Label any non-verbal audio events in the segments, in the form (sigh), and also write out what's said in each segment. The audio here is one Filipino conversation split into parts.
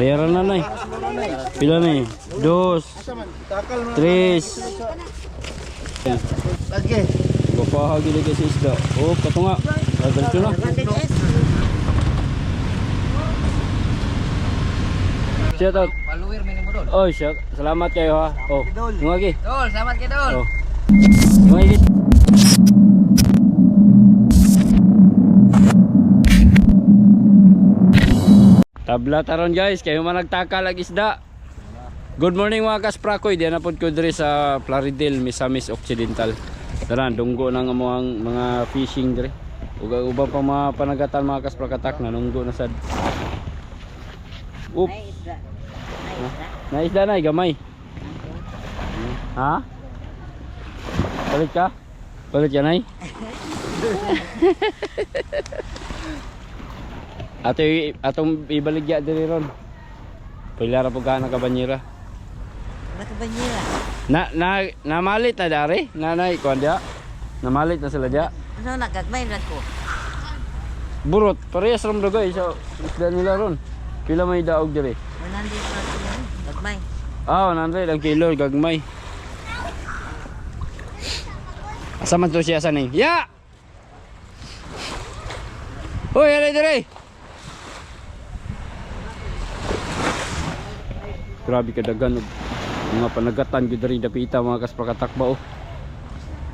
Bayaran na nay. Pila ni? Dos. Tres. Lagi. Papahagi lagi sa isda. Oh, kato nga. Diretso na. Shout out. Follower minimum dol. Oh, shout. Salamat kayo ha. Oh, yung lagi. Dol, selamat kay Dol. Oh. Yung lagi. Tabla taron guys, kayo man nagtaka lag isda. Good morning mga kasprakoy, diyan na po ko diri sa Plaridel, Misamis Occidental. Tara, dunggo na nga mga, mga fishing diri. Ug ubang pa mga panagatan mga kasprakatak na nunggo na sad. Up. Na isda na gamay. Ha? Balik ka? Balik ka nay? (laughs) Ato atong ibaligya diri ron. Pilara po ka na kabanyera. Baka ba nila? Na na namalit na dari, nanay ko dia. Namalit na sila dia. Ano nagagmay na ko? Burot, parehas ram dugay sa isda nila ron. Pila may daog diri? 100 na sila. Gagmay. Ah, nanay lang kilo gagmay. Asa man to siya sa ning? Ya! Hoy, alay diri. Grabe ka dagan og mga panagatan gyud diri dapita mga kaspakatakba oh.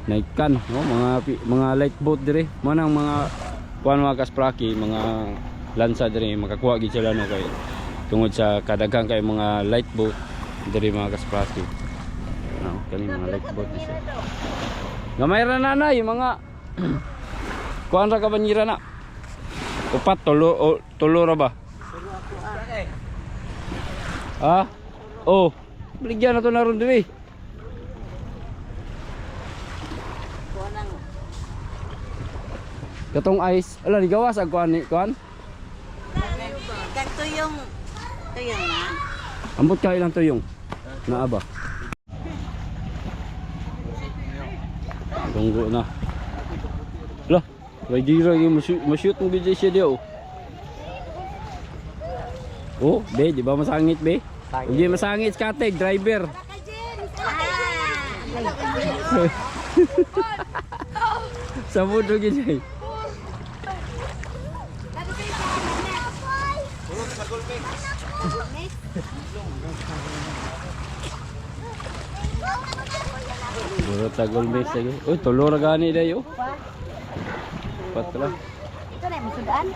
Naikan, no? mga pi- mga light boat diri. Mo nang mga kuan mga kaspraki, mga lansa diri makakuha gid sila no kay tungod sa kadagang kay mga light boat diri mga kaspraki. No, kani mga light boat di siya. Gamay ra nanay mga (clears throat) kuan ra ka banyira na. Upat tulo o, tulo ra ba? Ah? Oh, bligyan na to na ron diri. Katong ice, ala ni gawas ang kuan ni kuan. Ganto yung... Ito yung na. Ambot ka ilang tuyong. Naa ba? Tunggu na. Lah, lagi lagi mashoot mashoot mo gid siya dia oh. Oh, be, di ba masangit be? Hindi masangit skateg driver. (laughs) Sa mundo gid ay. Duro tagol bes lagi. Uy, tulo ra gani dayo. Patra. Ito na, masudaan.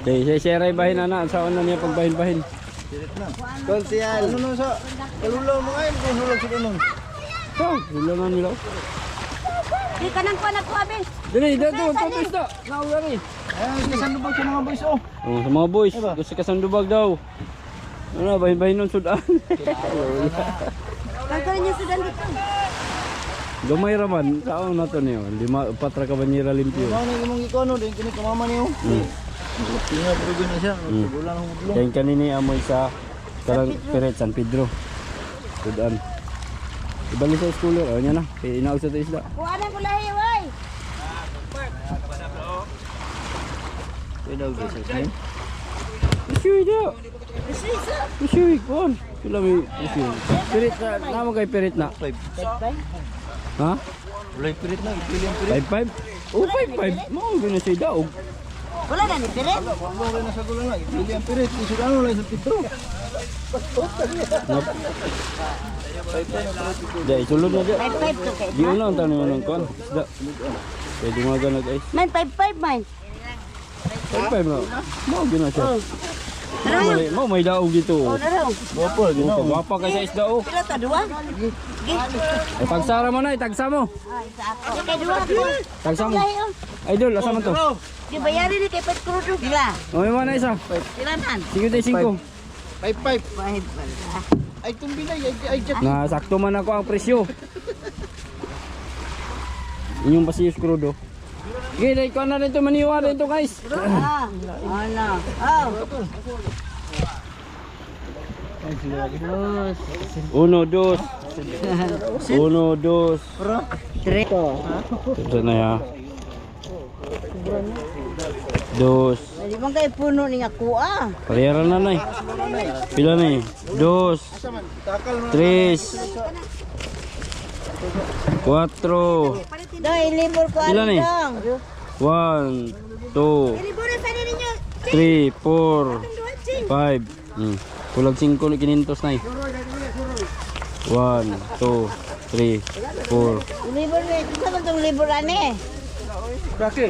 Say share bahin ana sa ano niya pagbahin-bahin. Kon siya. Ano no sa? Kalulaw mo ngayon kung hulog sila nun. So, dilo na nila. Di ka nang kuha na kuha, Ben. Dili, dito, na. Nawari. Ayun, sige sandubag sa mga boys oh. Oh, sa mga boys, Diba? gusto ka sandubag daw. Ano, bahin-bahin nun sudan. Gagawin niya sudan dito. Gamay raman, saan na to niyo? Lima, patra ka banyera limpyo. Ano ni imong ikono din kini kamama niyo. Hmm. Tinga pero na siya. Hmm. Bulan ang budlo. Kaya kanini amoy sa Karang Peret, San Pedro. Sudan. Ibalik sa schooler, oh, niya na. Inaog sa to isla. Kuha na ko lahi, way. Pwede og sa sin. Isyoy da. Isyoy, kon. Sila may isyoy. Pirit na, naman kay pirit na. Ha? Bulay pirit na, ipili ang pirit. 5-5? Oh, 5-5. Mao gina siya daog. Wala na ni Piret. Wala na sa ang ano lang sa Pedro. Dahil sulod na dyan. 5-5 to kay. Di una ang tanong ng kon. Isda. Di mga ganag ay. Man, 5-5 man. 5-5 na. Gina siya. Ano yun? may- Mao may daog dito. Oh, naro. Bopo, Oh, ginaw. Pagwapa ka sa isda oh. Pila to, dua? Ay, tagsara mo na, itagsa mo. Ah, isa ako. Kay dua ko. Tagsa mo. Oh. Idol, asa man to? Di bayari ni kay Pet Crudo. Pila? Oh, may mana isa. Pila man? Sige tayo 5. Five, five. Pala. Ay, tumbinay, ay, ay, jack. Na sakto man ako ang presyo. Inyong pasiyos krudo. Dahil ko na rin ito maniwa rin ito guys. Ah, ano? Oh. Uno, dos. Uno, dos. Tre. Ito na ya. dos, Dali man kay puno ni ako ah. Parehara na nay. Pila ni? Dos, tres, cuatro, Dai libur ko Ilan ano eh? dong. one, two, Libur sa ninyo. three, four, five. Hmm. Kulag singko ni kinintos nay. One, two, three, four. Kaki.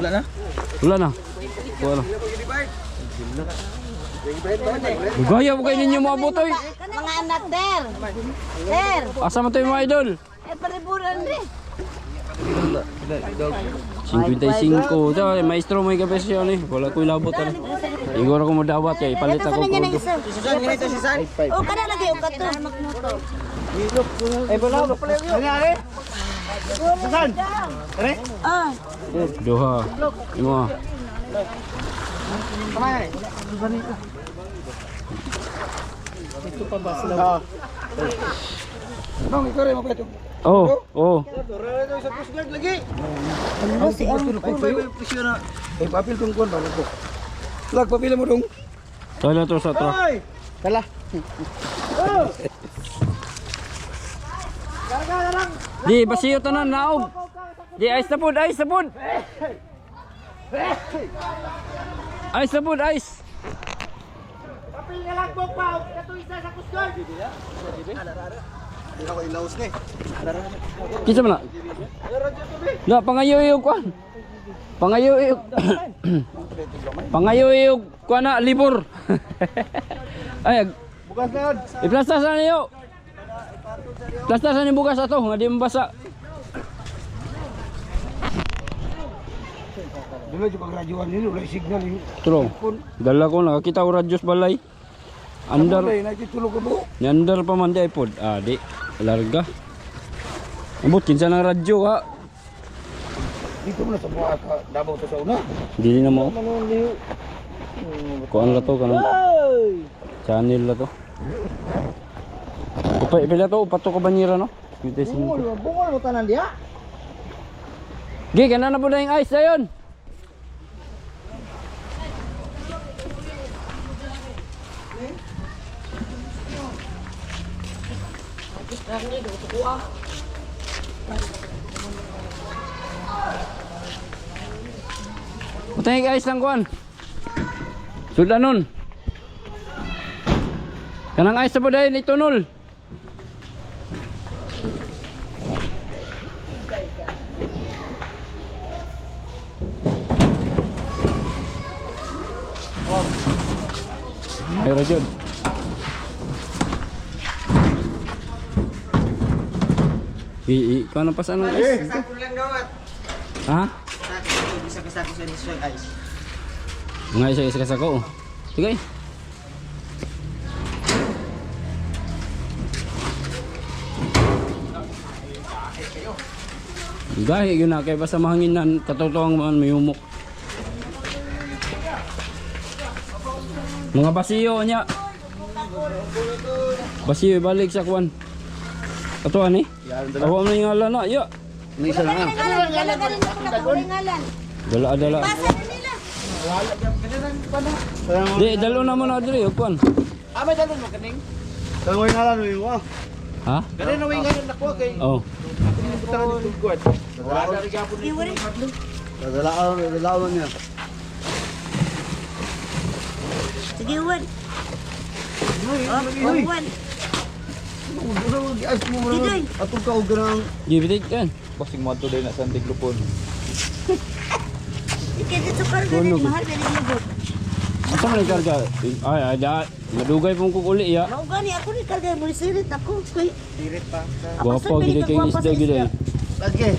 Wala na? Wala na. Wala. Gaya mo kayo ninyo mga botoy. Mga anak der. Der. Asa mo tayo mga idol? Eh paliburan rin. 55. Ito, eh, maestro mo yung kapesyo ni. Wala ko ilabot. Ano. Igor ko mo dawat kay palit ako Ano ko. Susan, ganito si San. Oh, kana lagi yung kato. Ay, wala ko pala yun. Nangyari? Susan. Kare? Ah, Duha. Imo. Kamay. Susan ito. Ito pa ba sila? Oo. Nong, ikaw rin magkweto. Oh, oh. Tara ito sa Coast Guard lagi. ano si ang Ay, presyo na. Eh, papil tong kuwan ba? Lag, papil mo dong. Tala to sa truck. Ay! Di, basiyo tanan naog. Di, ice na pod, ice na pod. Ice na pod, ice. Hindi ako ilaos ni. Kinsa man na? Na, pangayo-iyo kwan. Pangayo-iyo. (coughs) Pangayo-iyo kwan na, libur. (laughs) Ay, Bukas na. iplastasan niyo. Plastasan niyo bukas ato, nga di mabasa. Dilo juga ang radyoan nilo, wala signal ni. True. Dala ko nakakita ko radyos balay. Andar, Ay, nakitulog ko po. ni andar pa man di iPod. Ah, di. Larga. Abot kinsa ng radyo ha. Dito mo na sa buha ka, dabaw to sa una. Dili na mo. Ano? Kuan la to kanang Ay! channel la to. Upay pila to upat ka banira no. Bungol, bungol mo tanan diha. Gi kana na po na yung ice dayon. Utay guys lang kuan. Sudanon. Kanang ice sa po dayon itunol. Mayroon yun. I, i, kung ano pa sa anong ice? Ha? Mga isa isa sa ko. Sige. Gahi yun na kay basta mahanginan katotoang man may humok. Mga basiyo niya. Basiyo balik sa kuan. Katuan ni? Awa mo na yung ngalan na. Ya. Isa na. ngalan, ngalan ka rin ako nakuling ngalan. Dala dala. Pasa na nila. Di dalo na mo na diri kuan. Ah, may dalon mo kaning. Tangoy nga lang yung wa. Ha? Kani na way nga nako kay. Oh. Butahan ni tugod. Wala ri gyapon ni. Dadalaon, dadalaon niya. Sige, Wan. Oh, Wan. Ay, mo mo. Didoy. Atong ka og ganang Gibitik kan. Bossing mo today na sa Antiglupon. Ikaw dito karga na mahal na rin lubot. Asa man karga? Ay ay da. Madugay pong kukuli ya. Mao gani ako ni karga mo sirit ako. Kay tirit pa. Gwapa gid kay isda gid. Lagi.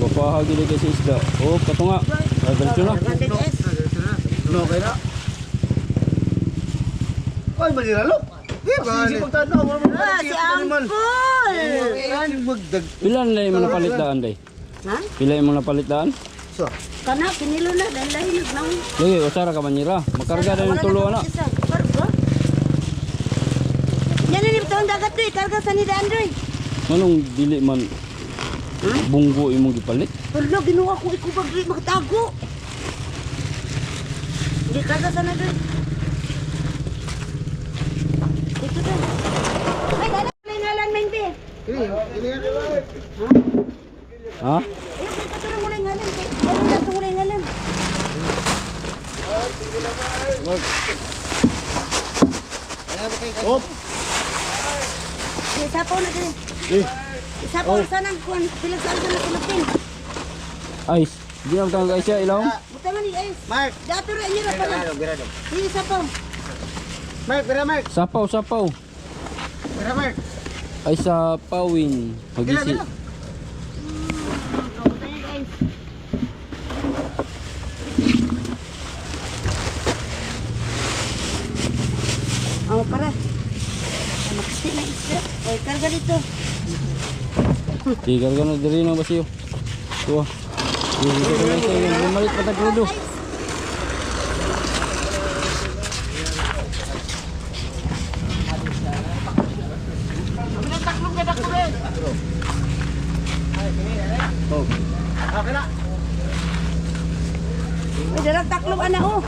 Gwapa gid kay isda. Oh, katunga. Ah, diretso na. No kay na. Ay, kasi pagtanaw mo mo. Ah, si Angkol. Magdag. Pilan lay mo napalit daan day? Ha? Pila mo napalit daan? So, Kana kinilo na dahil lahinog na. Lagi usara ka manira. Makarga na yung tulo na. Karga. Yan ni bitong dagat doy, karga sa ni Dandroy. Manong dili man bunggo imong gipalit. Pero ginawa ko ikubag rin magtago. Di karga dun. Dito dun. Ay, dala may ngalan main be. Ha? Ayun, dito turun mo lang ngalan. Ayun, dito mo lang ngalan. Op. Isapaw na din. Eh. Isapaw sana kuan sila sa alga na kulupin. Ay, di lang tangga siya ilaw. Buta man ni ayos. Mark. Dato ra niya ra pala. Isapaw. Mark, bira Mark. Sapaw, sapaw. Bira Mark. Ay sa pawin. Magisi. Buta niya guys. Oh, para. Makasti na isda. Ay, karga dito. Tigal ka na diri na. Tuwa. Sa bumalit pa tagrudo. Ay, dalag taklob ana oh.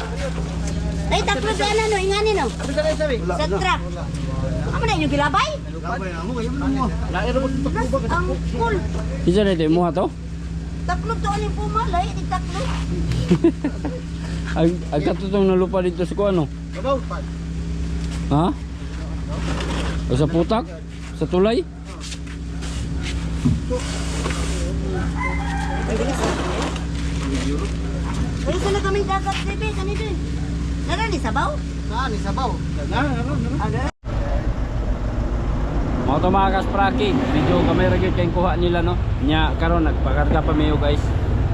Ay, taklob ana no, ingani no. Sa truck. Amo na yung gilabay? Ang cool. Isa na ito mo to? Taklob to aning puma, lahi di taklob. (laughs) Ag agkatutong na lupa dito sa kuano. Ha? O sa putak? Sa tulay? Ay, sana kami dagat bebe, kani din. Nara ni sabaw? Saan ni sabaw? Na, ano, ano. Mga to mga kaspraki, video camera gyud kay kuha nila no. Nya karon nagpakarga pa mayo guys.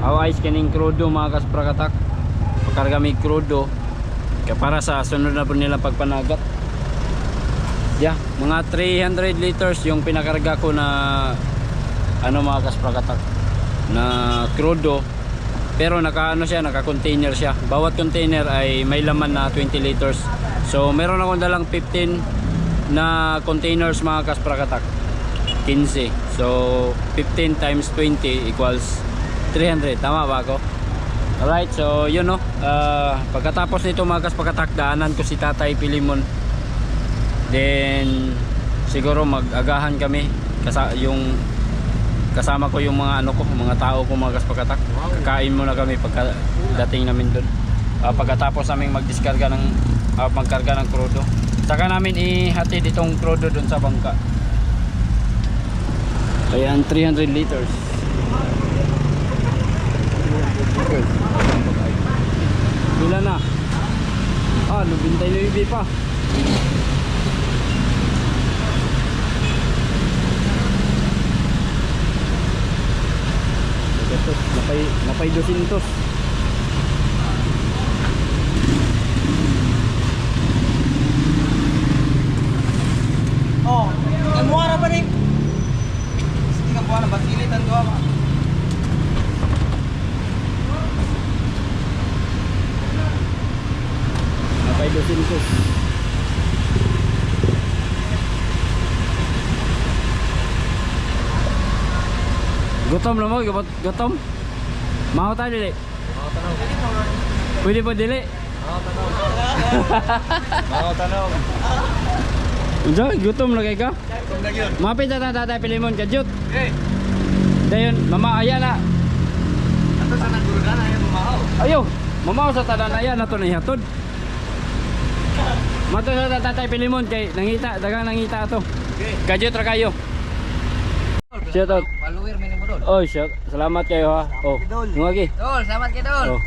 Aw ice kining crudo mga kasprakatak. Pakarga mi crudo kaya para sa sunod na po nila pagpanagat. Yeah, mga 300 liters yung pinakarga ko na ano mga kasprakatak na crudo pero naka ano siya, naka container siya. Bawat container ay may laman na 20 liters. So meron akong dalang 15 na containers mga kasprakatak 15 so 15 times 20 equals 300 tama ba ako? alright so yun no Ah, pagkatapos nito mga kasprakatak daanan ko si tatay Pilimon then siguro mag-agahan kami kasa yung kasama ko yung mga ano ko mga tao ko mga kasprakatak kakain muna kami pagdating namin doon Ah, pagkatapos namin magdiskarga ng ah, magkarga ng krudo. Saka namin ihati ditong krudo doon sa bangka. Ayan 300 liters. Pila na? Ah, 99 pa. Ito, napay, napay 200. Oh, emuara pa rin. Sige ka po na basilitan ko ama. Napay 200. Gutom na mo, gutom. Maho tayo dili. Pwede pa dili. Mga tanong. Unsa gutom kay ka? Mapit na ta tatay Pilimon kadyot. Eh, Dayon, mama aya na. ato sa naguludan na yung mahaw. Ayo, mamaw sa tanan aya na to na ihatod. Mato sa tatay Pilimon kay nangita, dagang nangita to. Okay. Kadyot ra kayo. Shout out. Follower Oh, shout. Salamat kayo ha. Oh. Ngagi. Dol, salamat kay dol. Oh.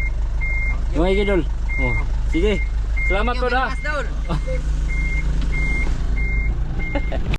Ngagi dol. Oh. Sige. Salamat po da. Pinas, dol.